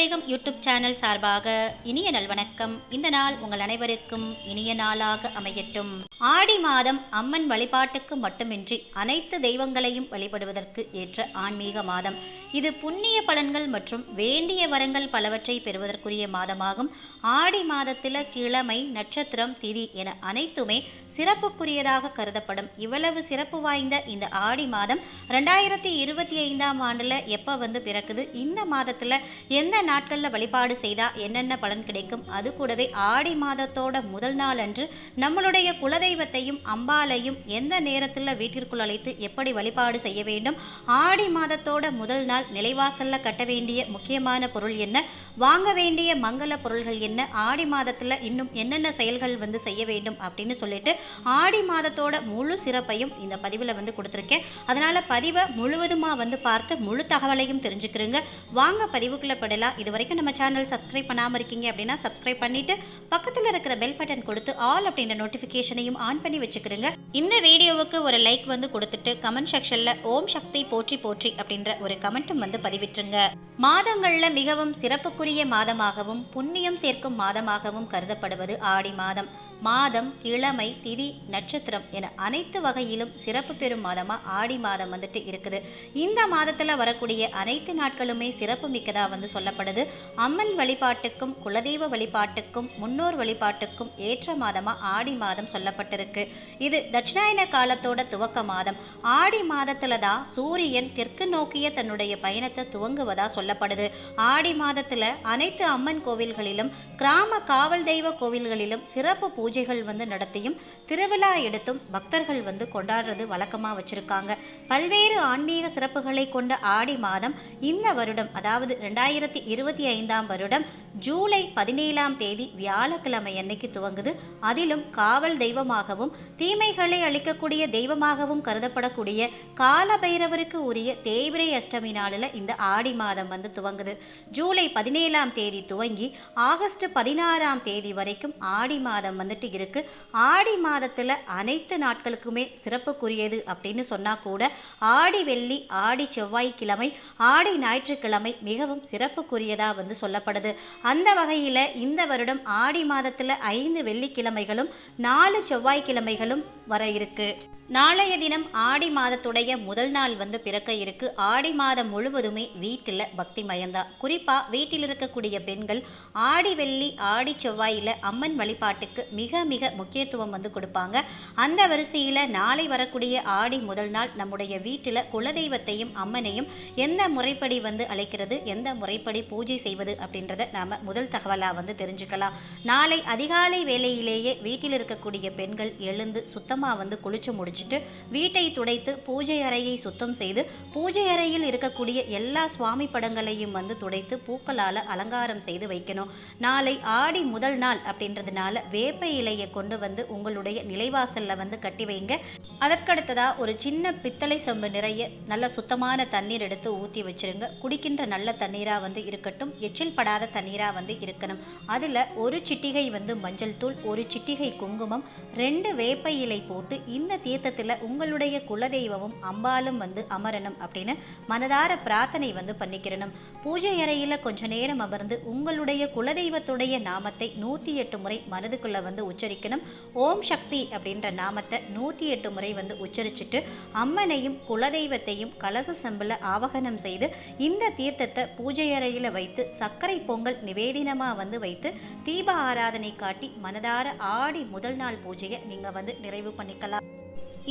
வேகம் YouTube channel சார்பாக இனிய நல்வணக்கம் இந்த நாள் உங்கள் அனைவருக்கும் இனிய நாளாக அமையட்டும். ஆடி மாதம் அம்மன் வழிபாட்டுக்கு மட்டுமின்றி அனைத்து தெய்வங்களையும் வழிபடுவதற்கு ஏற்ற ஆன்மீக மாதம். இது புண்ணிய பலன்கள் மற்றும் வேண்டிய வரங்கள் பலவற்றை பெறுவதற்குரிய மாதமாகும். ஆடி மாதத்தில் கிழமை நட்சத்திரம் திதி என அனைத்துமே சிறப்புக்குரியதாக கருதப்படும். இவ்வளவு சிறப்பு வாய்ந்த இந்த ஆடி மாதம் ரெண்டாயிரத்தி இருபத்தி ஐந்தாம் ஆண்டில் எப்போ வந்து பிறக்குது? இந்த மாதத்தில் எந்த நாட்களில் வழிபாடு செய்தால் என்னென்ன பலன் கிடைக்கும்? அது கூடவே ஆடி மாதத்தோட முதல் நாள் அன்று நம்மளுடைய குலதெய்வத்தையும் அம்பாலையும் எந்த நேரத்தில் வீட்டிற்குள் அழைத்து எப்படி வழிபாடு செய்ய வேண்டும்? ஆடி மாதத்தோட முதல் நாள் நிலைவாசல்ல கட்ட வேண்டிய முக்கியமான பொருள் என்ன? வாங்க வேண்டிய மங்கள பொருள்கள் என்ன? ஆடி மாதத்தில் இன்னும் என்னென்ன செயல்கள் வந்து செய்ய வேண்டும் அப்படின்னு சொல்லிட்டு ஆடி மாதத்தோட முழு சிறப்பையும் இந்த பதிவில் வந்து கொடுத்துருக்கேன். அதனால் பதிவை முழுவதுமாக வந்து பார்த்து முழு தகவலையும் தெரிஞ்சுக்கிறீங்க வாங்க பதிவுக்குள்ளே படலாம். இது வரைக்கும் நம்ம சேனல் சப்ஸ்கிரைப் பண்ணாமல் இருக்கீங்க அப்படின்னா சப்ஸ்கிரைப் பண்ணிட்டு பக்கத்தில் இருக்கிற பெல் பட்டன் கொடுத்து ஆல் அப்படின்ற நோட்டிஃபிகேஷனையும் ஆன் பண்ணி வச்சுக்கிறீங்க இந்த வீடியோவுக்கு ஒரு லைக் வந்து கொடுத்துட்டு கமெண்ட் செக்ஷனில் ஓம் சக்தி போற்றி போற்றி அப்படின்ற ஒரு கமெண்ட் மட்டும் வந்து பதிவிட்டுருங்க. மாதங்களில் மிகவும் சிறப்புக்குரிய மாதமாகவும் புண்ணியம் சேர்க்கும் மாதமாகவும் கருதப்படுவது ஆடி மாதம். மாதம் கிழமை திதி நட்சத்திரம் என அனைத்து வகையிலும் சிறப்பு பெறும் மாதமா? ஆடி மாதம் வந்துட்டு இருக்குது. இந்த மாதத்தில் வரக்கூடிய அனைத்து நாட்களுமே சிறப்பு மிக்கதாக வந்து சொல்லப்படுது. அம்மன் வழிபாட்டுக்கும் குலதெய்வ வழிபாட்டுக்கும் முன்னோர் வழிபாட்டுக்கும் ஏற்ற மாதமா ஆடி மாதம் சொல்லப்பட்டிருக்கு. இது தட்சிணாயன காலத்தோட துவக்க மாதம். ஆடி மாதத்துல தான் சூரியன் தெற்கு நோக்கிய தன்னுடைய பயணத்தை துவங்குவதா சொல்லப்படுது. ஆடி மாதத்தில் அனைத்து அம்மன் கோவில்களிலும் கிராம காவல் தெய்வ கோவில்களிலும் சிறப்பு பூஜைகள் வந்து நடத்தியும் திருவிழா எடுத்தும் பக்தர்கள் வந்து கொண்டாடுறது வழக்கமாக வச்சுருக்காங்க. பல்வேறு ஆன்மீக சிறப்புகளை கொண்ட ஆடி மாதம் இந்த வருடம் அதாவது ரெண்டாயிரத்தி இருபத்தி ஐந்தாம் வருடம் ஜூலை பதினேழாம் தேதி வியாழக்கிழமை அன்னைக்கு துவங்குது. அதிலும் காவல் தெய்வமாகவும் தீமைகளை அளிக்கக்கூடிய தெய்வமாகவும் கருதப்படக்கூடிய கால பைரவருக்கு உரிய தேய்பிரை அஷ்டமி நாளில் இந்த ஆடி மாதம் வந்து துவங்குது. ஜூலை பதினேழாம் தேதி துவங்கி ஆகஸ்ட் பதினாறாம் தேதி வரைக்கும் ஆடி மாதம் வந்து வந்துட்டு இருக்கு. ஆடி மாதத்தில் அனைத்து நாட்களுக்குமே சிறப்புக்குரியது அப்படின்னு சொன்னால் கூட ஆடி வெள்ளி ஆடி செவ்வாய்க்கிழமை ஆடி ஞாயிற்றுக்கிழமை மிகவும் சிறப்புக்குரியதாக வந்து சொல்லப்படுது. அந்த வகையில் இந்த வருடம் ஆடி மாதத்தில் ஐந்து வெள்ளிக்கிழமைகளும் நாலு செவ்வாய்க்கிழமைகளும் வர இருக்கு. நாளைய தினம் ஆடி மாதத்துடைய முதல் நாள் வந்து பிறக்க இருக்கு. ஆடி மாதம் முழுவதுமே வீட்டில் பக்தி மயந்தா. குறிப்பாக வீட்டில் இருக்கக்கூடிய பெண்கள் ஆடி வெள்ளி ஆடி செவ்வாயில் அம்மன் வழிபாட்டுக்கு மிக மிக மிக முக்கியத்துவம் வந்து கொடுப்பாங்க. அந்த வரிசையில் நாளை வரக்கூடிய ஆடி முதல் நாள் நம்முடைய வீட்டில் குலதெய்வத்தையும் அம்மனையும் எந்த முறைப்படி வந்து அழைக்கிறது எந்த முறைப்படி பூஜை செய்வது அப்படின்றத நாம் முதல் தகவலாக வந்து தெரிஞ்சுக்கலாம். நாளை அதிகாலை வேளையிலேயே வீட்டில் இருக்கக்கூடிய பெண்கள் எழுந்து சுத்தமாக வந்து குளிச்சு முடிச்சுட்டு வீட்டை துடைத்து பூஜை அறையை சுத்தம் செய்து பூஜை அறையில் இருக்கக்கூடிய எல்லா சுவாமி படங்களையும் வந்து துடைத்து பூக்களால் அலங்காரம் செய்து வைக்கணும். நாளை ஆடி முதல் நாள் அப்படின்றதுனால வேப்ப இலையை கொண்டு வந்து உங்களுடைய நிலைவாசலில் வந்து கட்டி வைங்க. அதற்கடுத்ததாக ஒரு சின்ன பித்தளை சொம்பு நிறைய நல்ல சுத்தமான தண்ணீர் எடுத்து ஊற்றி வச்சுருங்க. குடிக்கின்ற நல்ல தண்ணீராக வந்து இருக்கட்டும். எச்சில் படாத தண்ணீராக வந்து இருக்கணும். அதில் ஒரு சிட்டிகை வந்து மஞ்சள் தூள் ஒரு சிட்டிகை குங்குமம் ரெண்டு வேப்ப இலை போட்டு இந்த தீர்த்தத்தில் உங்களுடைய குலதெய்வமும் அம்பாலும் வந்து அமரணும் அப்படின்னு மனதார பிரார்த்தனை வந்து பண்ணிக்கிறணும். பூஜை அறையில் கொஞ்ச நேரம் அமர்ந்து உங்களுடைய குலதெய்வத்துடைய நாமத்தை நூற்றி எட்டு முறை மனதுக்குள்ளே வந்து உச்சரிக்கணும். ஓம் சக்தி அப்படின்ற நாமத்தை நூற்றி எட்டு முறை வந்து உச்சரிச்சுட்டு அம்மனையும் குலதெய்வத்தையும் கலச செம்பில் ஆவகனம் செய்து இந்த தீர்த்தத்தை பூஜை அறையில் வைத்து சர்க்கரை பொங்கல் நிவேதினமாக வந்து வைத்து தீப ஆராதனை காட்டி மனதார ஆடி முதல் நாள் பூஜையை நீங்கள் வந்து நிறைவு பண்ணிக்கலாம்.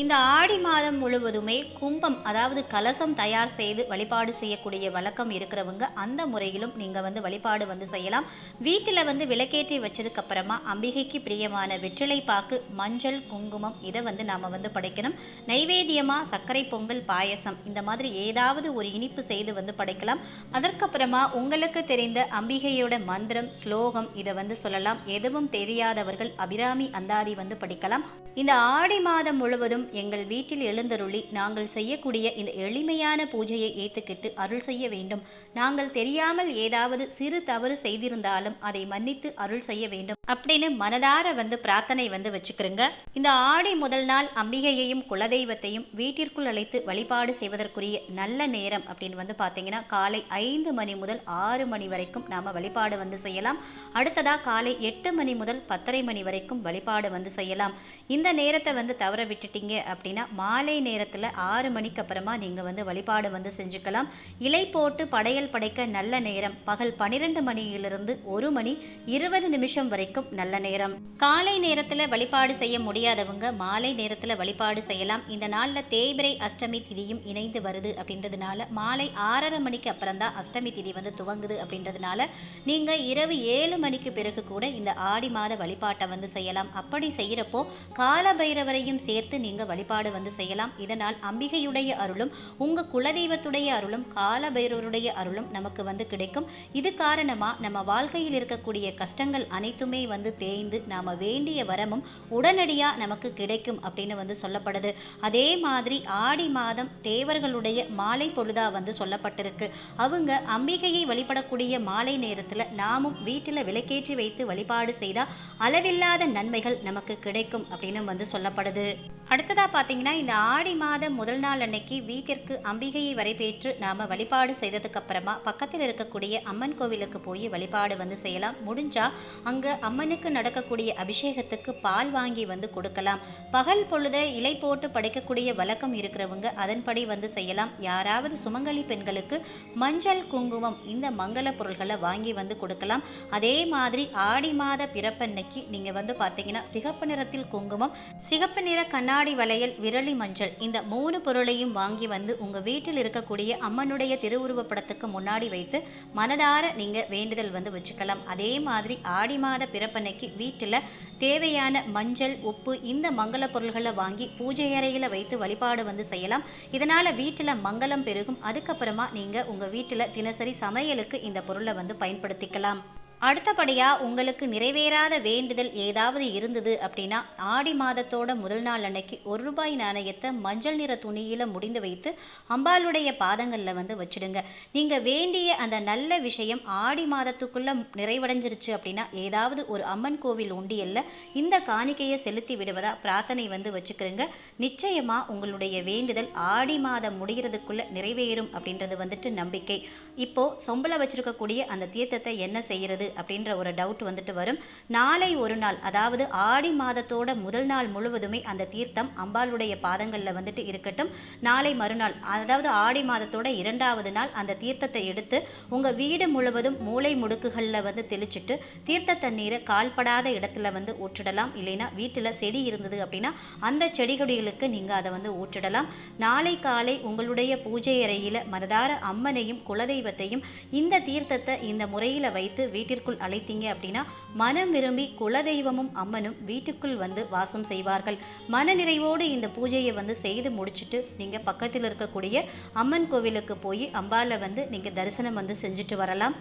இந்த ஆடி மாதம் முழுவதுமே கும்பம் அதாவது கலசம் தயார் செய்து வழிபாடு செய்யக்கூடிய வழக்கம் இருக்கிறவங்க அந்த முறையிலும் நீங்கள் வந்து வழிபாடு வந்து செய்யலாம். வீட்டில் வந்து விளக்கேற்றி வச்சதுக்கு அப்புறமா அம்பிகைக்கு பிரியமான வெற்றிலை பாக்கு மஞ்சள் குங்குமம் இதை வந்து நாம் வந்து படைக்கணும். நைவேத்தியமாக சர்க்கரை பொங்கல் பாயசம் இந்த மாதிரி ஏதாவது ஒரு இனிப்பு செய்து வந்து படைக்கலாம். அதற்கப்புறமா உங்களுக்கு தெரிந்த அம்பிகையோட மந்திரம் ஸ்லோகம் இதை வந்து சொல்லலாம். எதுவும் தெரியாதவர்கள் அபிராமி அந்தாதி வந்து படிக்கலாம். இந்த ஆடி மாதம் முழுவதும் கடவுளும் எங்கள் வீட்டில் எழுந்தருளி நாங்கள் செய்யக்கூடிய இந்த எளிமையான பூஜையை ஏற்றுக்கிட்டு அருள் செய்ய வேண்டும். நாங்கள் தெரியாமல் ஏதாவது சிறு தவறு செய்திருந்தாலும் அதை மன்னித்து அருள் செய்ய வேண்டும். அப்படின்னு மனதார வந்து பிரார்த்தனை வந்து வச்சுக்கிறோங்க. இந்த ஆடி முதல் நாள் அம்பிகையையும் குலதெய்வத்தையும் வீட்டிற்குள் அழைத்து வழிபாடு செய்வதற்குரிய நல்ல நேரம் அப்படின்னு வந்து பார்த்தீங்கன்னா காலை ஐந்து மணி முதல் ஆறு மணி வரைக்கும் நாம் வழிபாடு வந்து செய்யலாம். அடுத்ததாக காலை எட்டு மணி முதல் பத்தரை மணி வரைக்கும் வழிபாடு வந்து செய்யலாம். இந்த நேரத்தை வந்து தவற விட்டுட்டீங்க அப்படின்னா மாலை நேரத்தில் ஆறு மணிக்கு அப்புறமா நீங்கள் வந்து வழிபாடு வந்து செஞ்சுக்கலாம். இலை போட்டு படையல் படைக்க நல்ல நேரம் பகல் பன்னிரெண்டு மணியிலிருந்து ஒரு மணி இருபது நிமிஷம் வரைக்கும் நல்ல நேரம். காலை நேரத்துல வழிபாடு செய்ய முடியாதவங்க மாலை நேரத்துல வழிபாடு செய்யலாம். இந்த நாள்ல தேய்பிரை அஷ்டமி திதியும் இணைந்து வருது அப்படின்றதுனால மாலை ஆறரை மணிக்கு அப்புறம் தான் அஷ்டமி திதி வந்து துவங்குது அப்படின்றதுனால நீங்க இரவு ஏழு மணிக்கு பிறகு கூட இந்த ஆடி மாத வழிபாட்டை வந்து செய்யலாம். அப்படி செய்யறப்போ கால பைரவரையும் சேர்த்து நீங்க வழிபாடு வந்து செய்யலாம். இதனால் அம்பிகையுடைய அருளும் உங்க குலதெய்வத்துடைய அருளும் கால பைரவருடைய அருளும் நமக்கு வந்து கிடைக்கும். இது காரணமா நம்ம வாழ்க்கையில் இருக்கக்கூடிய கஷ்டங்கள் அனைத்துமே வந்து தேய்ந்து நாம் வேண்டிய வரமும் உடனடியா நமக்கு கிடைக்கும் அப்படின்னு வந்து சொல்லப்படுது. அதே மாதிரி ஆடி மாதம் தேவர்களுடைய மாலை பொழுதாக வந்து சொல்லப்பட்டிருக்கு. அவங்க அம்பிகையை வழிபடக்கூடிய மாலை நேரத்தில் நாமும் வீட்டில் விளக்கேற்றி வைத்து வழிபாடு செய்தால் அளவில்லாத நன்மைகள் நமக்கு கிடைக்கும் அப்படின்னு வந்து சொல்லப்படுது. அடுத்ததா பார்த்தீங்கன்னா இந்த ஆடி மாதம் முதல் நாள் அன்னைக்கு வீட்டிற்கு அம்பிகையை வரைபேற்று நாம வழிபாடு செய்ததுக்கு அப்புறமா பக்கத்தில் இருக்கக்கூடிய அம்மன் கோவிலுக்கு போய் வழிபாடு வந்து செய்யலாம். முடிஞ்சா அங்க அம்மனுக்கு நடக்கக்கூடிய அபிஷேகத்துக்கு பால் வாங்கி வந்து கொடுக்கலாம். பகல் பொழுத இலை போட்டு படைக்கக்கூடிய வழக்கம் இருக்கிறவங்க அதன்படி வந்து செய்யலாம். யாராவது சுமங்கலி பெண்களுக்கு மஞ்சள் குங்குமம் இந்த மங்கள பொருள்களை வாங்கி வந்து கொடுக்கலாம். அதே மாதிரி ஆடி மாத பிறப்பன்னைக்கு நீங்க வந்து பார்த்தீங்கன்னா சிகப்பு நிறத்தில் குங்குமம் சிகப்பு நிற கண்ணாடி வளையல் விரலி மஞ்சள் இந்த மூணு பொருளையும் வாங்கி வந்து உங்க வீட்டில் இருக்கக்கூடிய அம்மனுடைய திருவுருவப்படத்துக்கு முன்னாடி வைத்து மனதார நீங்க வேண்டுதல் வந்து வச்சுக்கலாம். அதே மாதிரி ஆடி மாத பிறப்பன்னைக்கு வீட்டில் தேவையான மஞ்சள் உப்பு இந்த மங்கள பொருள்களை வாங்கி பூஜை அறையில் வைத்து வழிபாடு வந்து செய்யலாம். இதனால வீட்டில் மங்களம் பெருகும். அதுக்கப்புறமா நீங்க உங்க வீட்டில் தினசரி சமையலுக்கு இந்த பொருளை வந்து பயன்படுத்திக்கலாம். அடுத்தபடியாக உங்களுக்கு நிறைவேறாத வேண்டுதல் ஏதாவது இருந்தது அப்படின்னா ஆடி மாதத்தோட முதல் நாள் அன்னைக்கு ஒரு ரூபாய் நாணயத்தை மஞ்சள் நிற துணியில் முடிந்து வைத்து அம்பாளுடைய பாதங்களில் வந்து வச்சிடுங்க. நீங்கள் வேண்டிய அந்த நல்ல விஷயம் ஆடி மாதத்துக்குள்ளே நிறைவடைஞ்சிருச்சு அப்படின்னா ஏதாவது ஒரு அம்மன் கோவில் உண்டியல்ல இந்த காணிக்கையை செலுத்தி விடுவதா பிரார்த்தனை வந்து வச்சுக்கிறீங்க. நிச்சயமாக உங்களுடைய வேண்டுதல் ஆடி மாதம் முடிகிறதுக்குள்ளே நிறைவேறும் அப்படின்றது வந்துட்டு நம்பிக்கை. இப்போது சொம்பளை வச்சுருக்கக்கூடிய அந்த தீர்த்தத்தை என்ன செய்கிறது அப்படின்ற ஒரு டவுட் வந்துட்டு வரும். நாளை ஒரு நாள் அதாவது ஆடி மாதத்தோட முதல் நாள் முழுவதுமே அந்த தீர்த்தம் அம்பாளுடைய பாதங்களில் வந்துட்டு இருக்கட்டும். நாளை மறுநாள் அதாவது ஆடி மாதத்தோட இரண்டாவது நாள் அந்த தீர்த்தத்தை எடுத்து உங்கள் வீடு முழுவதும் மூளை முடுக்குகளில் வந்து தெளிச்சிட்டு தீர்த்த தண்ணீரை கால்படாத இடத்துல வந்து ஊற்றிடலாம். இல்லைன்னா வீட்டில் செடி இருந்தது அப்படின்னா அந்த செடிகொடிகளுக்கு நீங்கள் அதை வந்து ஊற்றிடலாம். நாளை காலை உங்களுடைய பூஜை அறையில் மனதார அம்மனையும் குலதெய்வத்தையும் இந்த தீர்த்தத்தை இந்த முறையில் வைத்து வீட்டிற்குள் அழைத்தீங்க அப்படின்னா மனம் விரும்பி குலதெய்வமும் அம்மனும் வீட்டுக்குள் வந்து வாசம் செய்வார்கள். மன நிறைவோடு இந்த பூஜையை வந்து செய்து முடிச்சுட்டு நீங்க பக்கத்தில் இருக்கக்கூடிய அம்மன் கோவிலுக்கு போய் அம்பால வந்து நீங்க தரிசனம் வந்து செஞ்சுட்டு வரலாம்.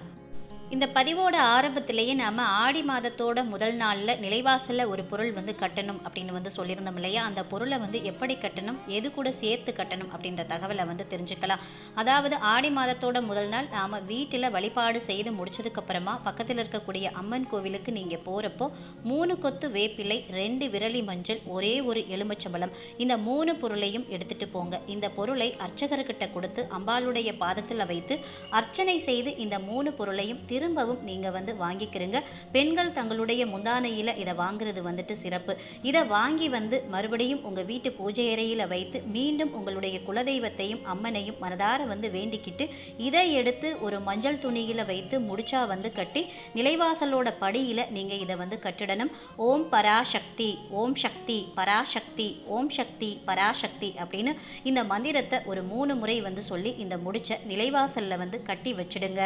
இந்த பதிவோட ஆரம்பத்திலேயே நாம் ஆடி மாதத்தோட முதல் நாளில் நிலைவாசலில் ஒரு பொருள் வந்து கட்டணும் அப்படின்னு வந்து சொல்லியிருந்தோம் இல்லையா? அந்த பொருளை வந்து எப்படி கட்டணும்? எது கூட சேர்த்து கட்டணும்? அப்படின்ற தகவலை வந்து தெரிஞ்சுக்கலாம். அதாவது ஆடி மாதத்தோட முதல் நாள் நாம் வீட்டில் வழிபாடு செய்து முடிச்சதுக்கப்புறமா பக்கத்தில் இருக்கக்கூடிய அம்மன் கோவிலுக்கு நீங்கள் போகிறப்போ மூணு கொத்து வேப்பிலை ரெண்டு விரலி மஞ்சள் ஒரே ஒரு எலுமிச்சம்பழம் இந்த மூணு பொருளையும் எடுத்துகிட்டு போங்க. இந்த பொருளை அர்ச்சகர்கிட்ட கொடுத்து அம்பாளுடைய பாதத்தில் வைத்து அர்ச்சனை செய்து இந்த மூணு பொருளையும் திரும்பவும் நீங்கள் வந்து வாங்கிக்கிறீங்க. பெண்கள் தங்களுடைய முந்தானையில் இதை வாங்குறது வந்துட்டு சிறப்பு. இதை வாங்கி வந்து மறுபடியும் உங்கள் வீட்டு பூஜை அறையில் வைத்து மீண்டும் உங்களுடைய குலதெய்வத்தையும் அம்மனையும் மனதார வந்து வேண்டிக்கிட்டு இதை எடுத்து ஒரு மஞ்சள் துணியில் வைத்து முடிச்சா வந்து கட்டி நிலைவாசலோட படியில் நீங்கள் இதை வந்து கட்டிடணும். ஓம் பராசக்தி ஓம் சக்தி பராசக்தி ஓம் சக்தி பராசக்தி அப்படின்னு இந்த மந்திரத்தை ஒரு மூணு முறை வந்து சொல்லி இந்த முடிச்ச நிலைவாசலில் வந்து கட்டி வச்சிடுங்க.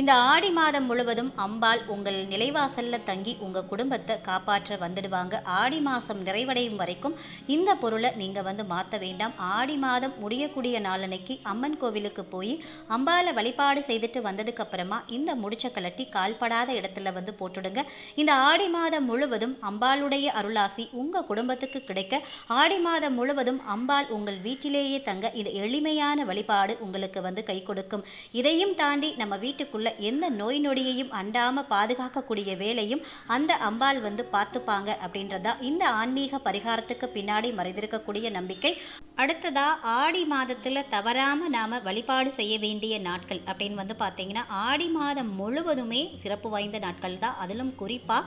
இந்த ஆடி மாதம் முழுவதும் அம்பாள் உங்கள் நிலைவாசல்ல தங்கி உங்க குடும்பத்தை காப்பாற்ற வந்துடுவாங்க. ஆடி மாதம் நிறைவடையும் வரைக்கும் இந்த பொருளை நீங்க வந்து மாற்ற வேண்டாம். ஆடி மாதம் முடியக்கூடிய நாளன்னைக்கு அம்மன் கோவிலுக்கு போய் அம்பாலை வழிபாடு செய்துட்டு வந்ததுக்கு அப்புறமா இந்த முடிச்ச கலட்டி கால்படாத இடத்துல வந்து போட்டுடுங்க. இந்த ஆடி மாதம் முழுவதும் அம்பாளுடைய அருளாசி உங்க குடும்பத்துக்கு கிடைக்க ஆடி மாதம் முழுவதும் அம்பாள் உங்கள் வீட்டிலேயே தங்க இது எளிமையான வழிபாடு உங்களுக்கு வந்து கை கொடுக்கும். இதையும் தாண்டி நம்ம வீட்டுக்குள்ள உள்ள எந்த நோய் நொடியையும் அண்டாம பாதுகாக்கக்கூடிய வேலையும் அந்த அம்பாள் வந்து பார்த்துப்பாங்க அப்படின்றதா இந்த ஆன்மீக பரிகாரத்துக்கு பின்னாடி மறைந்திருக்கக்கூடிய நம்பிக்கை. அடுத்ததா ஆடி மாதத்துல தவறாம நாம வழிபாடு செய்ய வேண்டிய நாட்கள் அப்படின்னு வந்து பார்த்தீங்கன்னா ஆடி மாதம் முழுவதுமே சிறப்பு வாய்ந்த நாட்கள் தான் அதிலும் குறிப்பா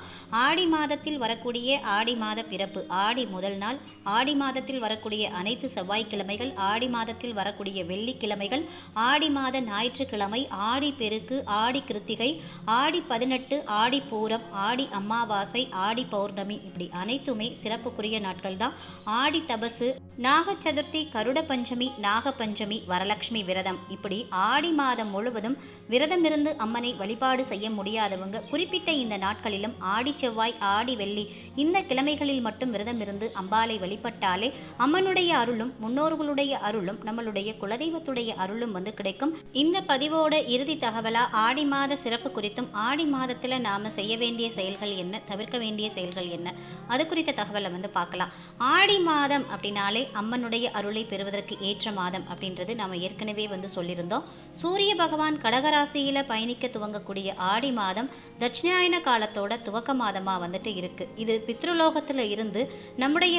ஆடி மாதத்தில் வரக்கூடிய ஆடி மாத பிறப்பு ஆடி முதல் நாள் ஆடி மாதத்தில் வரக்கூடிய அனைத்து செவ்வாய்க்கிழமைகள் ஆடி மாதத்தில் வரக்கூடிய வெள்ளிக்கிழமைகள் ஆடி மாத ஞாயிற்றுக்கிழமை ஆடி பெருக்கு ஆடி கிருத்திகை ஆடி பதினெட்டு ஆடி பூரம் ஆடி அமாவாசை ஆடி பௌர்ணமி இப்படி அனைத்துமே சிறப்புக்குரிய நாட்கள் தான் ஆடி தபசு நாக சதுர்த்தி கருட பஞ்சமி நாக பஞ்சமி வரலட்சுமி விரதம் இப்படி ஆடி மாதம் முழுவதும் விரதமிருந்து அம்மனை வழிபாடு செய்ய முடியாதவங்க குறிப்பிட்ட இந்த நாட்களிலும் ஆடி செவ்வாய் ஆடி வெள்ளி இந்த கிழமைகளில் மட்டும் விரதம் இருந்து அம்பாளை வழிபட்டாலே அம்மனுடைய அருளும் முன்னோர்களுடைய அருளும் நம்மளுடைய குலதெய்வத்துடைய அருளும் வந்து கிடைக்கும். இந்த பதிவோட இறுதி தகவலா ஆடி மாத சிறப்பு குறித்தும் ஆடி மாதத்துல நாம செய்ய வேண்டிய செயல்கள் என்ன தவிர்க்க வேண்டிய செயல்கள் என்ன அது குறித்த தகவலை வந்து பார்க்கலாம். ஆடி மாதம் அப்படின்னாலே அம்மனுடைய அருளை பெறுவதற்கு ஏற்ற மாதம் அப்படின்றது நாம ஏற்கனவே வந்து சொல்லியிருந்தோம். சூரிய பகவான் கடகராசியில பயணிக்க துவங்கக்கூடிய ஆடி மாதம் தட்சிணாயன காலத்தோட துவக்க மாதமா வந்துட்டு இருக்கு. இது பித்ருலோகத்துல இருந்து நம்முடைய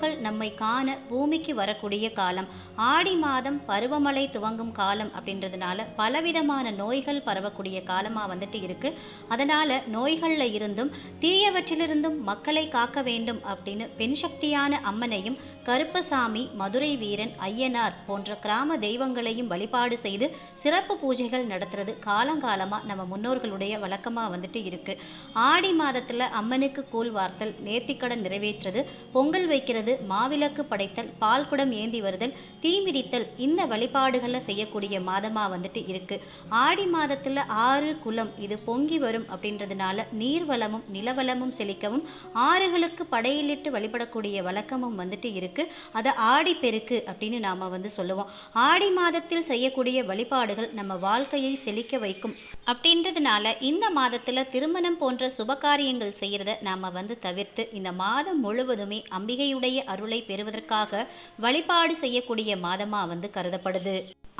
முன்னோர்கள் நம்மை காண பூமிக்கு வரக்கூடிய காலம் ஆடி மாதம் பருவமழை துவங்கும் காலம் அப்படின்றதுனால பலவிதமான நோய்கள் பரவக்கூடிய காலமா வந்துட்டு இருக்கு. அதனால நோய்கள்ல இருந்தும் தீயவற்றிலிருந்தும் மக்களை காக்க வேண்டும் அப்படின்னு பெண் சக்தியான அம்மனையும் கருப்பசாமி மதுரை வீரன் ஐயனார் போன்ற கிராம தெய்வங்களையும் வழிபாடு செய்து சிறப்பு பூஜைகள் நடத்துறது காலங்காலமாக நம்ம முன்னோர்களுடைய வழக்கமாக வந்துட்டு இருக்கு. ஆடி மாதத்தில் அம்மனுக்கு கூழ் வார்த்தல் நேர்த்திக்கடன் நிறைவேற்றது பொங்கல் வைக்கிறது மாவிளக்கு படைத்தல் பால் குடம் ஏந்தி வருதல் தீமிதித்தல் இந்த வழிபாடுகளை செய்யக்கூடிய மாதமாக வந்துட்டு இருக்கு. ஆடி மாதத்தில் ஆறு குலம் இது பொங்கி வரும் அப்படின்றதுனால நீர்வளமும் நிலவளமும் செழிக்கவும் ஆறுகளுக்கு படையிலிட்டு வழிபடக்கூடிய வழக்கமும் வந்துட்டு இருக்கு. அதை ஆடி பெருக்கு அப்படின்னு நாம வந்து சொல்லுவோம். ஆடி மாதத்தில் செய்யக்கூடிய வழிபாடுகள் நம்ம வாழ்க்கையை செழிக்க வைக்கும். அப்படின்றதுனால இந்த மாதத்துல திருமணம் போன்ற சுபகாரியங்கள் செய்யறத நாம வந்து தவிர்த்து இந்த மாதம் முழுவதுமே அம்பிகையுடைய அருளை பெறுவதற்காக வழிபாடு செய்யக்கூடிய மாதமா வந்து கருதப்படுது.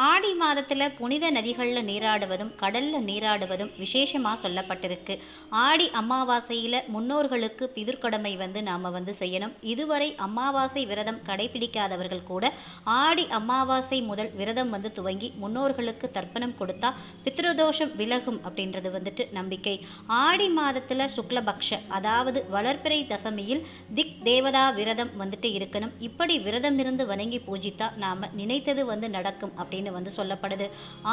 ஆடி மாதத்தில் புனித நதிகளில் நீராடுவதும் கடலில் நீராடுவதும் விசேஷமாக சொல்லப்பட்டிருக்கு. ஆடி அமாவாசையில் முன்னோர்களுக்கு பிதிர்கொடமை வந்து நாம் வந்து செய்யணும். இதுவரை அமாவாசை விரதம் கடைபிடிக்காதவர்கள் கூட ஆடி அமாவாசை முதல் விரதம் வந்து துவங்கி முன்னோர்களுக்கு தர்ப்பணம் கொடுத்தா பித்ருதோஷம் விலகும் அப்படின்றது வந்துட்டு நம்பிக்கை. ஆடி மாதத்தில் சுக்லபக்ஷ அதாவது வளர்பிறை தசமியில் திக் தேவதா விரதம் வந்துட்டு இருக்கணும். இப்படி விரதம் இருந்து வணங்கி பூஜித்தா நாம் நினைத்தது வந்து நடக்கும் அப்படின்னு வந்து சொல்லப்படுது.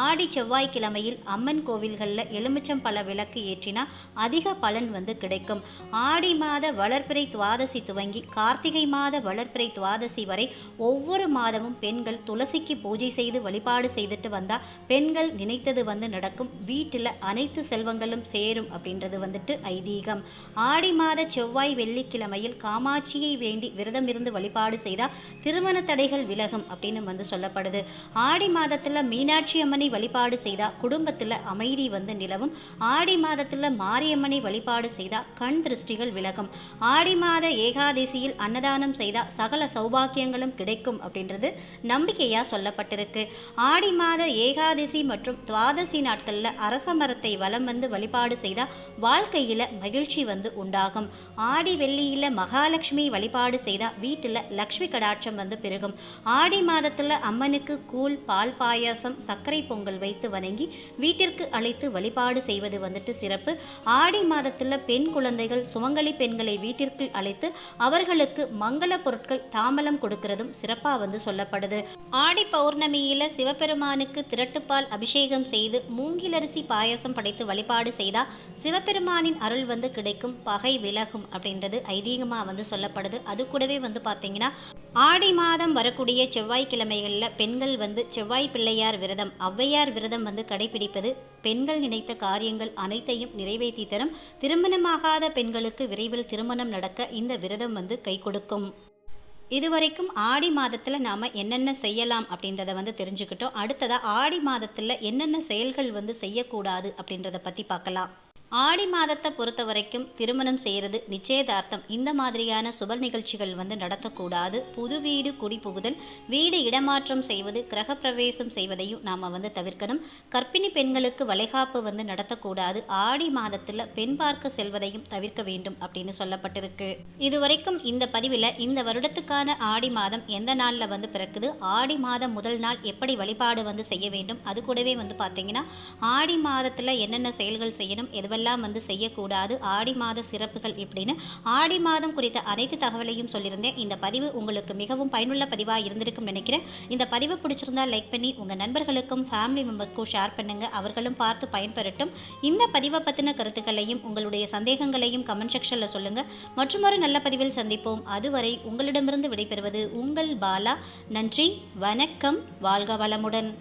ஆடி செவ்வாய்க்கிழமையில் அம்மன் கோவில்களில் எலுமிச்சம் பழ விளக்கு ஏற்றினா அதிக பலன் வந்து கிடைக்கும். ஆடி மாத வளர்ப்பிறை துவாதசி துவங்கி கார்த்திகை மாத வளர்ப்பிறை துவாதசி வரை ஒவ்வொரு மாதமும் பெண்கள் துளசிக்கு பூஜை செய்து வழிபாடு செய்துட்டு வந்தால் பெண்கள் நினைத்தது வந்து நடக்கும். வீட்டில் அனைத்து செல்வங்களும் சேரும் அப்படின்றது வந்துட்டு ஐதீகம். ஆடி மாத செவ்வாய் வெள்ளிக்கிழமையில் காமாட்சியை வேண்டி விரதம் இருந்து வழிபாடு செய்தால் திருமண தடைகள் விலகும் அப்படின்னு வந்து சொல்லப்படுது. ஆடி மாத மாதத்துல மீனாட்சி அம்மனை வழிபாடு செய்தா குடும்பத்துல அமைதி வந்து நிலவும். ஆடி மாதத்துல மாரியம்மனை வழிபாடு செய்தா கண் திருஷ்டிகள் விலகும். ஆடி மாத ஏகாதசியில் அன்னதானம் செய்தா சகல சௌபாக்கியங்களும் கிடைக்கும் அப்படின்றது நம்பிக்கையா சொல்லப்பட்டிருக்கு. ஆடி மாத ஏகாதசி மற்றும் துவாதசி நாட்கள்ல அரச மரத்தை வலம் வந்து வழிபாடு செய்தா வாழ்க்கையில மகிழ்ச்சி வந்து உண்டாகும். ஆடி வெள்ளியில மகாலட்சுமி வழிபாடு செய்தா வீட்டுல லக்ஷ்மி கடாட்சம் வந்து பெருகும். ஆடி மாதத்துல அம்மனுக்கு கூழ் பால் பால் பாயாசம் சர்க்கரை பொங்கல் வைத்து வணங்கி வீட்டிற்கு அழைத்து வழிபாடு செய்வது வந்துட்டு சிறப்பு. ஆடி மாதத்தில் பெண் குழந்தைகள் சுமங்கலி பெண்களை வீட்டிற்கு அழைத்து அவர்களுக்கு மங்கள பொருட்கள் தாம்பலம் கொடுக்கிறதும் சிறப்பாக வந்து சொல்லப்படுது. ஆடி பௌர்ணமியில் சிவபெருமானுக்கு திரட்டுப்பால் அபிஷேகம் செய்து மூங்கிலரிசி பாயசம் படைத்து வழிபாடு செய்தா சிவபெருமானின் அருள் வந்து கிடைக்கும் பகை விலகும் அப்படின்றது ஐதீகமாக வந்து சொல்லப்படுது. அது கூடவே வந்து பார்த்தீங்கன்னா ஆடி மாதம் வரக்கூடிய செவ்வாய்க்கிழமைகளில் பெண்கள் வந்து செவ்வாய் பிள்ளையார் விரதம். ஔவையார் விரதம் வந்து கடைபிடிப்பது பெண்கள் நினைத்த காரியங்கள் அனைத்தையும் நிறைவேற்றி தரும். திருமணமாகாத பெண்களுக்கு விரைவில் திருமணம் நடக்க இந்த விரதம் வந்து கை கொடுக்கும். இதுவரைக்கும் ஆடி மாதத்தில் நாம் என்னென்ன செய்யலாம் அப்படின்றத வந்து தெரிஞ்சுக்கிட்டோம். அடுத்ததாக ஆடி மாதத்தில் என்னென்ன செயல்கள் வந்து செய்யக்கூடாது அப்படின்றத பற்றி பார்க்கலாம். ஆடி மாதத்தை பொறுத்த வரைக்கும் திருமணம் செய்கிறது நிச்சயதார்த்தம். இந்த மாதிரியான சுப நிகழ்ச்சிகள் வந்து நடத்தக்கூடாது. புது வீடு குடி புகுதல் வீடு இடமாற்றம் செய்வது கிரகப்பிரவேசம் செய்வதையும் நாம் வந்து தவிர்க்கணும். கர்ப்பிணி பெண்களுக்கு வளைகாப்பு வந்து நடத்தக்கூடாது. ஆடி மாதத்தில் பெண் பார்க்க செல்வதையும் தவிர்க்க வேண்டும் அப்படின்னு சொல்லப்பட்டிருக்கு. இதுவரைக்கும் இந்த பதிவில் இந்த வருடத்துக்கான ஆடி மாதம் எந்த நாளில் வந்து பிறக்குது ஆடி மாதம் முதல் நாள் எப்படி வழிபாடு வந்து செய்ய வேண்டும் அது கூடவே வந்து பார்த்தீங்கன்னா ஆடி மாதத்தில் என்னென்ன செயல்கள் செய்யணும் எதுவெல்லாம் வந்து செய்யக்கூடாது ஆடி மாத சிறப்புகள் எப்படின்னு? ஆடி மாதம் குறித்த அனைத்து தகவலையும் சொல்லியிருந்தேன். இந்த பதிவு உங்களுக்கு மிகவும் பயனுள்ள பதிவாக இருந்திருக்கும் நினைக்கிறேன். இந்த பதிவு பிடிச்சிருந்தா லைக் பண்ணி உங்கள் நண்பர்களுக்கும் ஃபேமிலி மெம்பர்ஸ்க்கும் ஷேர் பண்ணுங்கள் அவர்களும் பார்த்து பயன்பெறட்டும். இந்த பதிவை பற்றின கருத்துக்களையும் உங்களுடைய சந்தேகங்களையும் கமெண்ட் செக்ஷனில் சொல்லுங்கள் மற்றும் ஒரு நல்ல பதிவில் சந்திப்போம். அதுவரை உங்களிடமிருந்து விடைபெறுவது உங்கள் பாலா. நன்றி வணக்கம். வாழ்க வளமுடன்.